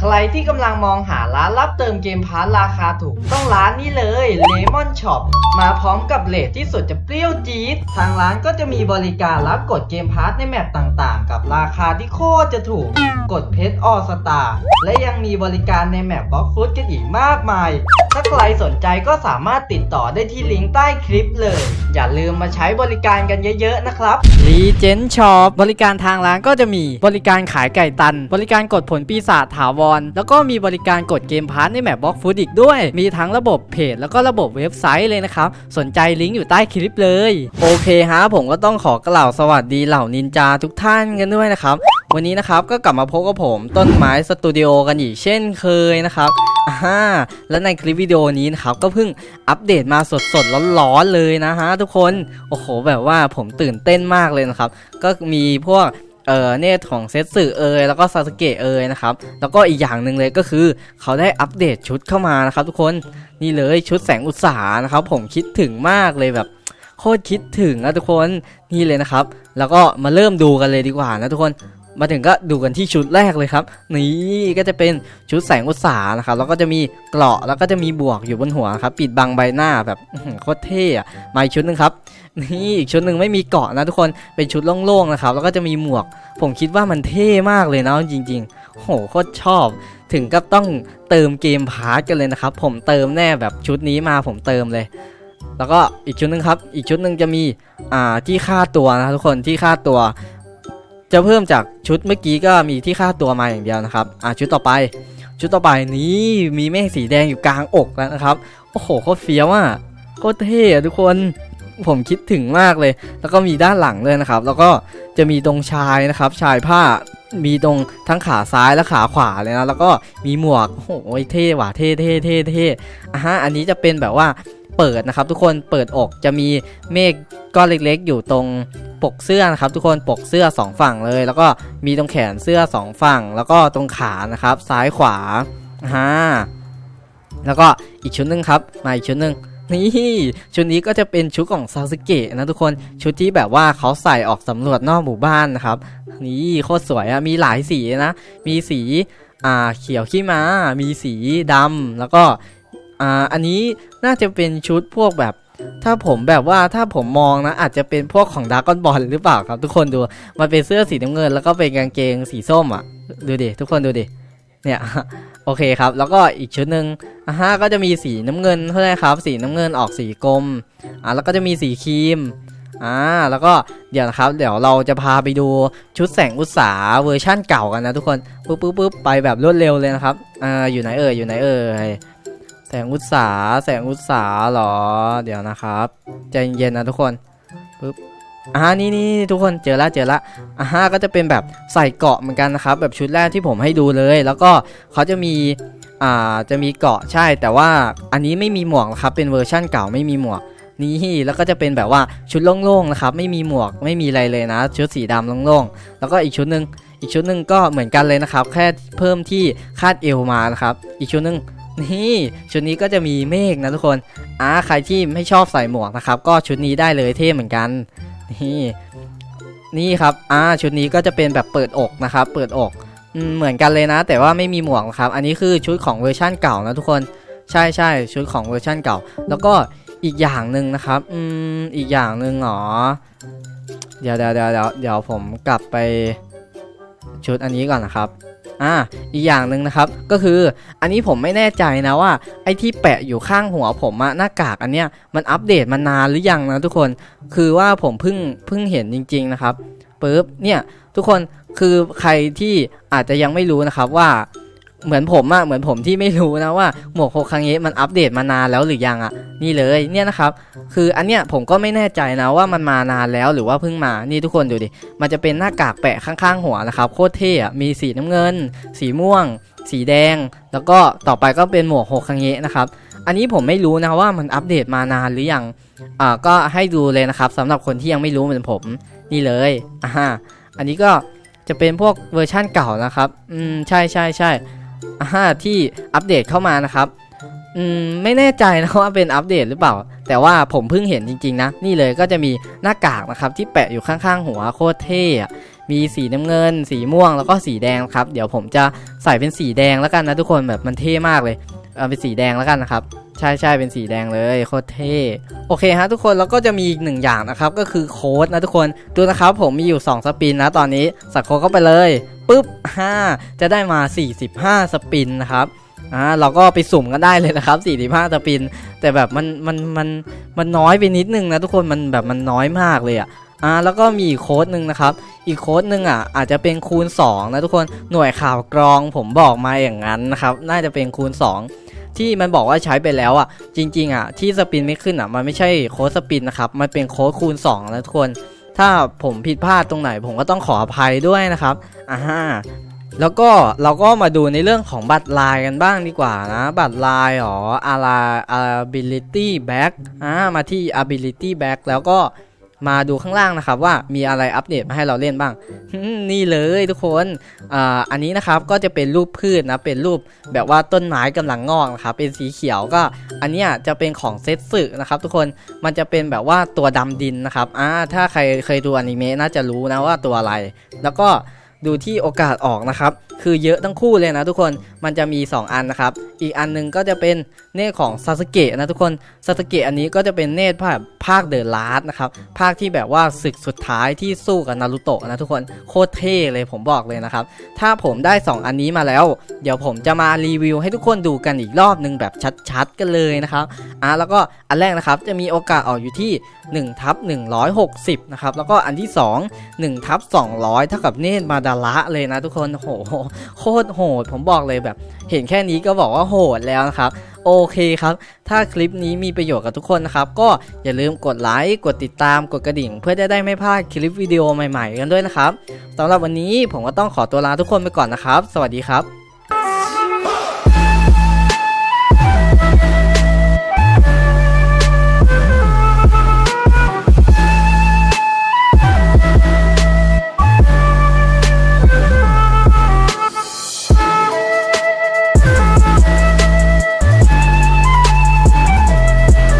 ใครที่กำลังมองหาร้านรับเติมเกมพาร์ทราคาถูก ต้องร้านนี้เลย Lemon Shop มาพร้อมกับเลทที่สุดจะเปรี้ยวจี๊ดทางร้านก็จะมีบริการรับกดเกมพาร์ทในแมปต่างๆ กับราคาที่โคตรจะถูก กดเพชรออสตาและยังมีบริการในแมปบล็อกฟุตกันอีกมากมาย ถ้าใครสนใจก็สามารถติดต่อได้ที่ลิงก์ใต้คลิปเลย อย่าลืมมาใช้บริการกันเยอะ ๆ นะครับรีเจนช็อปบริการทางร้านก็จะมีบริการขายไก่ตัน บริการกดผลปีศาจถาวรแล้วก็มีบริการกดเกมพาร์ทในแมปบล็อกฟูดอีกด้วย มีทั้งระบบเพจแล้วก็ระบบเว็บไซต์เลยนะครับ สนใจลิงก์อยู่ใต้คลิปเลย โอเคฮะผมก็ต้องขอกล่าวสวัสดีเหล่านินจาทุกท่านกันด้วยนะครับ วันนี้นะครับก็กลับมาพบกับผมต้นไม้สตูดิโอกันอีกเช่นเคยนะครับอ่าและในคลิปวิดีโอนี้นะครับก็เพิ่งอัปเดตมาสดๆร้อนๆเลยนะฮะทุกคน โอ้โห แบบว่าผมตื่นเต้นมากเลยนะครับ ก็มีพวก เอ่อเนตของเซตสึเอยแล้วก็ซาสเกะเอยนะครับแล้วก็อีกอย่างหนึ่งเลยก็คือ เขาได้อัปเดตชุดเข้ามานะครับทุกคนนี่เลยชุดแสงอุตสาหนะครับผมคิดถึงมากเลยแบบโคตรคิดถึงนะทุกคนนี่เลยนะครับ แล้วก็มาเริ่มดูกันเลยดีกว่านะทุกคน มาถึงก็ดูกันที่ชุดแรกเลยครับ นี่ก็จะเป็นชุดแสงอุตสาหนะครับ แล้วก็จะมีเกราะแล้วก็จะมีบวกอยู่บนหัวครับ ปิดบังใบหน้าแบบโคตรเท่อะมาอีกชุดหนึ่งครับ นี่อีกชุดหนึ่งไม่มีเกราะนะทุกคน เป็นชุดโล่งๆนะครับ แล้วก็จะมีหมวก ผมคิดว่ามันเท่มากเลยนะจริงๆ โหโคตรชอบ ถึงกับต้องเติมเกมพาร์ทกันเลยนะครับ ผมเติมแน่แบบชุดนี้มาผมเติมเลยแล้วก็อีกชุดหนึ่งครับ อีกชุดหนึ่งจะมี อ่า ที่ค่าตัวนะทุกคน ที่ค่าตัว จะเพิ่มจากชุดเมื่อกี้ก็มีที่ค่าตัวมาอย่างเดียวนะครับอ่าชุดต่อไป ชุดต่อไปนี้มีเมฆสีแดงอยู่กลางอกแล้วนะครับโอ้โหโคตรเฟี้ยวอะโคตรเท่อะทุกคนผมคิดถึงมากเลย แล้วก็มีด้านหลังเลยนะครับ แล้วก็จะมีตรงชายนะครับ ชายผ้ามีตรงทั้งขาซ้ายและขาขวาเลยนะ แล้วก็มีหมวกโอ้โหเท่หว่ะเท่เท่เท่เท่อะฮะอันนี้จะเป็นแบบว่าเปิดนะครับ ทุกคนเปิดอกจะมีเมฆก้อนเล็กๆ อยู่ตรง ปกเสื้อนะครับ ทุกคนปกเสื้อสองฝั่งเลย แล้วก็มีตรงแขนเสื้อสองฝั่ง แล้วก็ตรงขานะครับ ซ้ายขวาอ่าฮะแล้วก็อีกชุดหนึ่งครับมาอีกชุดหนึ่งนี่ชุดนี้ก็จะเป็นชุดของซาสึเกะนะทุกคนชุดที่แบบว่าเขาใส่ออกสำรวจนอกหมู่บ้านนะครับ นี่โคตรสวยอะมีหลายสีนะ มีสีอ่าเขียวขี้ม้า มีสีดำแล้วก็อ่าอันนี้น่าจะเป็นชุดพวกแบบ ถ้าผมแบบว่าถ้าผมมองนะ อาจจะเป็นพวกของดากอนบอลหรือเปล่าครับ ทุกคนดู มันเป็นเสื้อสีน้ำเงิน แล้วก็เป็นกางเกงสีส้มอะ ดูดิทุกคนดูดิเนี่ยโอเคครับ แล้วก็อีกชุดหนึ่งอ่าฮะก็จะมีสีน้ำเงินเท่าไหร่ครับ สีน้ำเงินออกสีกรมอ่าแล้วก็จะมีสีครีมอ่าแล้วก็เดี๋ยวนะครับ เดี๋ยวเราจะพาไปดูชุดแสงอุตสาเวอร์ชั่นเก่ากันนะทุกคนปุ๊บปุ๊บปุ๊บไปแบบรวดเร็วเลยนะครับอ่าอยู่ไหนเอ่ยอยู่ไหนเอ่ย แสงอุตสาแสงอุตสาหเหรอ เดี๋ยวนะครับใจเย็นๆนะทุกคนปุ๊บอ่านี่นี่ทุกคนเจอละเจอละอ่าฮะก็จะเป็นแบบใส่เกาะเหมือนกันนะครับ แบบชุดแรกที่ผมให้ดูเลย แล้วก็เขาจะมีอ่าจะมีเกาะใช่ แต่ว่าอันนี้ไม่มีหมวกนะครับเป็นเวอร์ชั่นเก่าไม่มีหมวกนี่แล้วก็จะเป็นแบบว่าชุดโล่งๆนะครับ ไม่มีหมวกไม่มีอะไรเลยนะ ชุดสีดำโล่งๆ แล้วก็อีกชุดหนึ่งอีกชุดหนึ่งก็เหมือนกันเลยนะครับ แค่เพิ่มที่คาดเอวมานะครับ อีกชุดหนึ่ง นี่ชุดนี้ก็จะมีเมฆนะทุกคนอ่าใครที่ไม่ชอบใส่หมวกนะครับ ก็ชุดนี้ได้เลยเท่เหมือนกันนี่นี่ครับอ่าชุดนี้ก็จะเป็นแบบเปิดอกนะครับ เปิดอกอเหมือนกันเลยนะ แต่ว่าไม่มีหมวกนะครับ อันนี้คือชุดของเวอร์ชั่นเก่านะทุกคนใช่ใช่ชุดของเวอร์ชั่นเก่า แล้วก็อีกอย่างหนึ่งนะครับอืมอีกอย่างหนึ่งหรอเดี๋ยวเดี๋ยวเดี๋ยวเดี๋ยวเดี๋ยวผมกลับไปชุดอันนี้ก่อนนะครับ อ่าอีกอย่างหนึ่งนะครับก็คืออันนี้ผมไม่แน่ใจนะว่าไอ้ที่แปะอยู่ข้างหัวผมอะหน้ากากอันเนี้ยมันอัปเดตมานานหรือยังนะทุกคนคือว่าผมเพิ่งเพิ่งเห็นจริง ๆนะครับปึ๊บเนี่ยทุกคนคือใครที่อาจจะยังไม่รู้นะครับว่า เหมือนผมอะเหมือนผมที่ไม่รู้นะว่าหมวกโฮคังเงะมันอัปเดตมานานแล้วหรือยังอะนี่เลยเนี่ยนะครับ คืออันเนี้ยผมก็ไม่แน่ใจนะว่ามันมานานแล้วหรือว่าเพิ่งมานี่ทุกคนดูดิมันจะเป็นหน้ากากแปะข้างๆหัวนะครับโคตรเท่อะมีสีน้ำเงิน สีม่วง สีแดง แล้วก็ต่อไปก็เป็นหมวกโฮคังเงะนะครับอันนี้ผมไม่รู้นะว่ามันอัปเดตมานานหรือยังอ่าก็ให้ดูเลยนะครับสำหรับคนที่ยังไม่รู้เหมือนผมนี่เลยอ่าอันนี้ก็จะเป็นพวกเวอร์ชั่นเก่านะครับ อืม ใช่ใช่ใช่อ่า ที่อัปเดตเข้ามานะครับอืมไม่แน่ใจนะว่าเป็นอัปเดตหรือเปล่า แต่ว่าผมเพิ่งเห็นจริงๆนะ นี่เลยก็จะมีหน้ากากนะครับที่แปะอยู่ข้างๆ หัวโคตรเท่มีสีน้ำเงิน สีม่วงแล้วก็สีแดงครับ เดี๋ยวผมจะใส่เป็นสีแดงแล้วกันนะทุกคนแบบมันเท่มากเลยเอาเป็นสีแดงแล้วกันนะครับใช่ใช่เป็นสีแดงเลยโคตรเท่โอเคฮะทุกคนแล้วก็จะมีอีกหนึ่งอย่างนะครับก็คือโค้ดนะทุกคนดูนะครับผมมีอยู่ 2 สปินนะตอนนี้สักโค้ดเข้าไปเลย ปุ๊บ5จะได้มา 45 สปินนะครับอ่าเราก็ไปสุ่มกันได้เลยนะครับ 45 สปิน แต่แบบมันมันมันมันน้อยไปนิดนึงนะทุกคนมันแบบมันน้อยมากเลยอะอ่าแล้วก็มีอีกโค้ดหนึ่งนะครับ อีกโค้ดหนึ่งอะอาจจะเป็นคูณ 2 นะทุกคนหน่วยข่าวกรองผมบอกมาอย่างนั้นนะครับ น่าจะเป็นคูณ 2 ที่มันบอกว่าใช้ไปแล้วอะ จริง ๆ อะ ที่สปินไม่ขึ้นอะ มันไม่ใช่โค้ดสปินนะครับ มันเป็นโค้ดคูณ2นะทุกคน ถ้าผมผิดพลาดตรงไหน ผมก็ต้องขออภัยด้วยนะครับอ่าฮะแล้วก็เราก็มาดูในเรื่องของบัตรลายกันบ้างดีกว่านะ บัตรลายอ๋อ ability back อ่ามาที่ ability back แล้วก็ มาดูข้างล่างนะครับว่ามีอะไรอัปเดตมาให้เราเล่นบ้าง นี่เลยทุกคนอ่าอันนี้นะครับก็จะเป็นรูปพืชนะเป็นรูปแบบว่าต้นไม้กำลังงอกนะครับเป็นสีเขียวก็อันนี้จะเป็นของเซตสึนะครับทุกคนมันจะเป็นแบบว่าตัวดำดินนะครับอ่าถ้าใครเคยดูอนิเมะน่าจะรู้นะว่าตัวอะไร แล้วก็ ดูที่โอกาสออกนะครับ คือเยอะทั้งคู่เลยนะทุกคนมันจะมี 2 อันนะครับ อีกอันหนึงก็จะเป็นเนตของซาสเกะนะทุกคนซาสเกะอันนี้ก็จะเป็นเนตภาคภาคเดอะลาสนะครับ ภาคที่แบบว่าศึกสุดท้ายที่สู้กับนารูโตะนะทุกคนโคตรเท่เลยผมบอกเลยนะครับ ถ้าผมได้ 2 อันนี้มาแล้ว เดี๋ยวผมจะมารีวิวให้ทุกคนดูกันอีกรอบหนึงแบบชัดๆกันเลยนะครับอะแล้วก็อันแรกนะครับจะมีโอกาสออกอยู่ที่1ทับ160นะครับแล้วก็อันที่ 2 1ทับ200 เท่ากับเนตมาดาระเลยนะทุกคนโหโคตรโหด ผมบอกเลยแบบ เห็นแค่นี้ก็บอกว่าโหดแล้วนะครับโอเคครับ ถ้าคลิปนี้มีประโยชน์กับทุกคนนะครับ ก็อย่าลืมกดไลค์ กดติดตาม กดกระดิ่ง เพื่อจะได้ไม่พลาดคลิปวิดีโอใหม่ๆ กันด้วยนะครับสำหรับวันนี้ผมก็ต้องขอตัวลาทุกคนไปก่อนนะครับ สวัสดีครับ